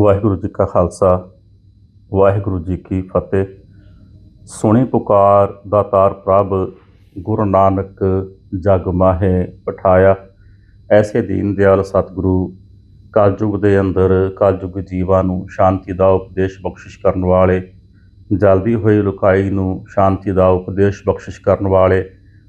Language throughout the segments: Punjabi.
ਵਾਹਿਗੁਰੂ ਜੀ ਕਾ ਖਾਲਸਾ, ਵਾਹਿਗੁਰੂ ਜੀ ਕੀ ਫਤਿਹ। ਸੁਣੀ ਪੁਕਾਰ ਦਾਤਾਰ ਪ੍ਰਭ, ਗੁਰੂ ਨਾਨਕ ਜਗ ਮਾਹੇ ਪਠਾਇਆ। ਐਸੇ ਦੀਨ ਦਿਆਲ ਸਤਿਗੁਰੂ, ਕਲਯੁਗ ਦੇ ਅੰਦਰ ਕਲਯੁਗ ਜੀਵਾਂ ਨੂੰ ਸ਼ਾਂਤੀ ਦਾ ਉਪਦੇਸ਼ ਬਖਸ਼ਿਸ਼ ਕਰਨ ਵਾਲੇ, ਜਲਦੀ ਹੋਈ ਲੁਕਾਈ ਨੂੰ ਸ਼ਾਂਤੀ ਦਾ ਉਪਦੇਸ਼ ਬਖਸ਼ਿਸ਼ ਕਰਨ ਵਾਲੇ,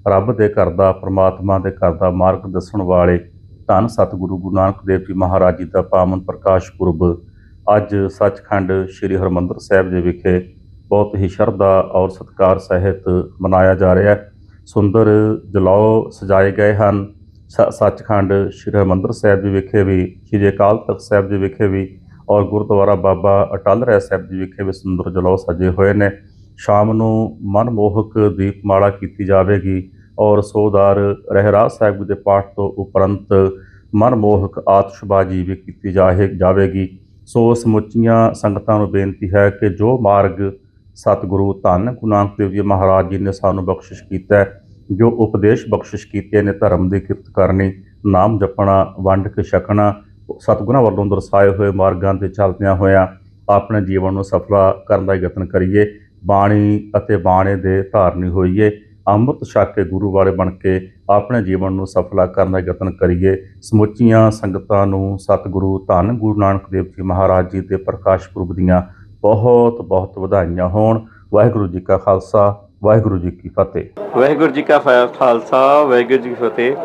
ਰੱਬ ਦੇ ਘਰ ਦਾ, ਪ੍ਰਮਾਤਮਾ ਦੇ ਘਰ ਦਾ ਮਾਰਗ ਦੱਸਣ ਵਾਲੇ, ਧੰਨ ਸਤਿਗੁਰੂ ਗੁਰੂ ਨਾਨਕ ਦੇਵ ਜੀ ਮਹਾਰਾਜ ਜੀ ਦਾ ਪਾਵਨ ਪ੍ਰਕਾਸ਼ ਪੁਰਬ ਅੱਜ ਸੱਚਖੰਡ ਸ੍ਰੀ ਹਰਮੰਦਰ ਸਾਹਿਬ ਜੀ ਵਿਖੇ ਬਹੁਤ ਹੀ ਸ਼ਰਧਾ ਔਰ ਸਤਿਕਾਰ ਸਹਿਤ ਮਨਾਇਆ ਜਾ ਰਿਹਾ ਹੈ। ਸੁੰਦਰ ਜਲਾਓ ਸਜਾਏ ਗਏ ਹਨ। ਸੱਚਖੰਡ ਸ੍ਰੀ ਹਰਮੰਦਰ ਸਾਹਿਬ ਜੀ ਵਿਖੇ ਵੀ, ਸ੍ਰੀ ਅਕਾਲ ਤਖਤ ਸਾਹਿਬ ਜੀ ਵਿਖੇ ਵੀ ਔਰ ਗੁਰਦੁਆਰਾ ਬਾਬਾ ਅਟਲ ਰਾਏ ਸਾਹਿਬ ਜੀ ਵਿਖੇ ਵੀ ਸੁੰਦਰ ਜਲਾਓ ਸਜੇ ਹੋਏ ਨੇ। ਸ਼ਾਮ ਨੂੰ ਮਨਮੋਹਕ ਦੀਪਮਾਲਾ ਕੀਤੀ ਜਾਵੇਗੀ ਔਰ ਸੋਦਾਰ ਰਹਿਰਾਜ ਸਾਹਿਬ ਦੇ ਪਾਠ ਤੋਂ ਉਪਰੰਤ ਮਨਮੋਹਕ ਆਤਿਸ਼ਬਾਜ਼ੀ ਵੀ ਕੀਤੀ ਜਾਹੇ, ਜਾਵੇਗੀ। ਸੋ ਸਮੁੱਚੀਆਂ ਸੰਗਤਾਂ ਨੂੰ ਬੇਨਤੀ ਹੈ ਕਿ ਜੋ ਮਾਰਗ ਸਤਿਗੁਰੂ ਧੰਨ ਗੁਰੂ ਨਾਨਕ ਦੇਵ ਜੀ ਮਹਾਰਾਜ ਜੀ ਨੇ ਸਾਨੂੰ ਬਖਸ਼ਿਸ਼ ਕੀਤਾ ਜੋ ਉਪਦੇਸ਼ ਬਖਸ਼ਿਸ਼ ਕੀਤੇ ਨੇ ਧਰਮ ਦੀ ਕਿਰਤ ਕਰਨੀ, ਨਾਮ ਜਪਣਾ, ਵੰਡ ਕੇ ਛਕਣਾ, ਸਤਿਗੁਰਾਂ ਵੱਲੋਂ ਦਰਸਾਏ ਹੋਏ ਮਾਰਗਾਂ ਤੇ ਚੱਲਦਿਆਂ ਹੋਇਆਂ ਆਪਣੇ ਜੀਵਨ ਨੂੰ ਸਫਲਾ ਕਰਨ ਦਾ ਯਤਨ ਕਰੀਏ, ਬਾਣੀ ਅਤੇ ਬਾਣੇ ਦੇ ਧਾਰਨੀ ਹੋਈਏ। ਅੰਮ੍ਰਿਤ ਛਕ ਕੇ ਗੁਰੂ ਵਾਲੇ ਬਣ ਕੇ ਆਪਣੇ ਜੀਵਨ ਨੂੰ ਸਫਲਾ ਕਰਨ ਦਾ ਯਤਨ ਕਰੀਏ। ਸਮੁੱਚੀਆਂ ਸੰਗਤਾਂ ਨੂੰ ਸਤਿਗੁਰੂ ਧੰਨ ਗੁਰੂ ਨਾਨਕ ਦੇਵ ਜੀ ਮਹਾਰਾਜ ਜੀ ਦੇ ਪ੍ਰਕਾਸ਼ ਪੁਰਬ ਦੀਆਂ ਬਹੁਤ ਬਹੁਤ ਵਧਾਈਆਂ ਹੋਣ। ਵਾਹਿਗੁਰੂ ਜੀ ਕਾ ਖਾਲਸਾ, ਵਾਹਿਗੁਰੂ ਜੀ ਕੀ ਫਤਿਹ। ਵਾਹਿਗੁਰੂ ਜੀ ਕਾ ਫਾ- ਖਾਲਸਾ, ਵਾਹਿਗੁਰੂ ਜੀ ਕੀ ਫਤਿਹ।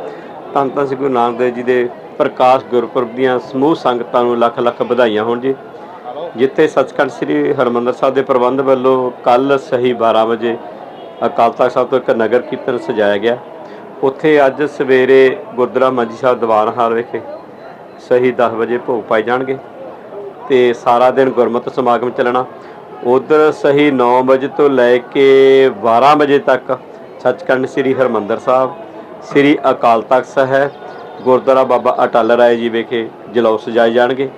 ਧੰਨ ਧੰਨ ਸ੍ਰੀ ਗੁਰੂ ਨਾਨਕ ਦੇਵ ਜੀ ਦੇ ਪ੍ਰਕਾਸ਼ ਗੁਰਪੁਰਬ ਦੀਆਂ ਸਮੂਹ ਸੰਗਤਾਂ ਨੂੰ ਲੱਖ ਲੱਖ ਵਧਾਈਆਂ ਹੋਣ ਜੀ। ਜਿੱਥੇ ਸੱਚਖੰਡ ਸ੍ਰੀ ਹਰਮੰਦਰ ਸਾਹਿਬ ਦੇ ਪ੍ਰਬੰਧ ਵੱਲੋਂ ਕੱਲ ਸਹੀ 12 ਵਜੇ ਅਕਾਲ ਤਖਤ ਸਾਹਿਬ ਤੋਂ ਇੱਕ ਨਗਰ ਕੀਰਤਨ ਸਜਾਇਆ ਗਿਆ। ਉੱਥੇ ਅੱਜ ਸਵੇਰੇ ਗੁਰਦੁਆਰਾ ਮੰਜੀ ਸਾਹਿਬ ਦੀਵਾਨ ਹਾਲ ਵਿਖੇ ਸਹੀ 10 ਵਜੇ ਭੋਗ ਪਾਏ ਜਾਣਗੇ ਤੇ ਸਾਰਾ ਦਿਨ ਗੁਰਮਤਿ ਸਮਾਗਮ ਚੱਲਣਾ। ਉਧਰ ਸਹੀ 9 ਵਜੇ ਤੋਂ ਲੈ ਕੇ 12 ਵਜੇ ਤੱਕ ਸੱਚਖੰਡ ਸ੍ਰੀ ਹਰਮੰਦਰ ਸਾਹਿਬ, ਸ੍ਰੀ ਅਕਾਲ ਤਖਤ ਸਾਹਿਬ, ਗੁਰਦੁਆਰਾ ਬਾਬਾ ਅਟਲ ਰਾਏ ਜੀ ਵਿਖੇ ਜਲੌ ਸਜਾਏ ਜਾਣਗੇ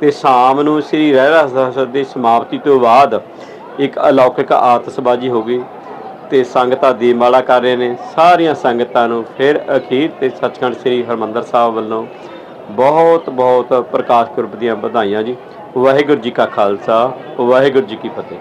ਤੇ ਸ਼ਾਮ ਨੂੰ ਸ੍ਰੀ ਰਹਿਰਾਸ ਸਾਹਿਬ ਦੀ ਸਮਾਪਤੀ ਤੋਂ ਬਾਅਦ ਇੱਕ ਅਲੌਕਿਕ ਆਤਿਸ਼ਬਾਜ਼ੀ ਹੋਗੀ ਤੇ ਸੰਗਤਾਂ ਦੀਪਮਾਲਾ ਕਰ ਰਹੇ ਨੇ। ਸਾਰੀਆਂ ਸੰਗਤਾਂ ਨੂੰ ਫਿਰ ਅਖੀਰ ਤੇ ਸੱਚਖੰਡ ਸ੍ਰੀ ਹਰਮੰਦਰ ਸਾਹਿਬ ਵੱਲੋਂ ਬਹੁਤ ਬਹੁਤ ਪ੍ਰਕਾਸ਼ ਪੁਰਬ ਦੀਆਂ ਵਧਾਈਆਂ ਜੀ। ਵਾਹਿਗੁਰੂ ਜੀ ਕਾ ਖਾਲਸਾ, ਵਾਹਿਗੁਰੂ ਜੀ ਕੀ ਫਤਿਹ।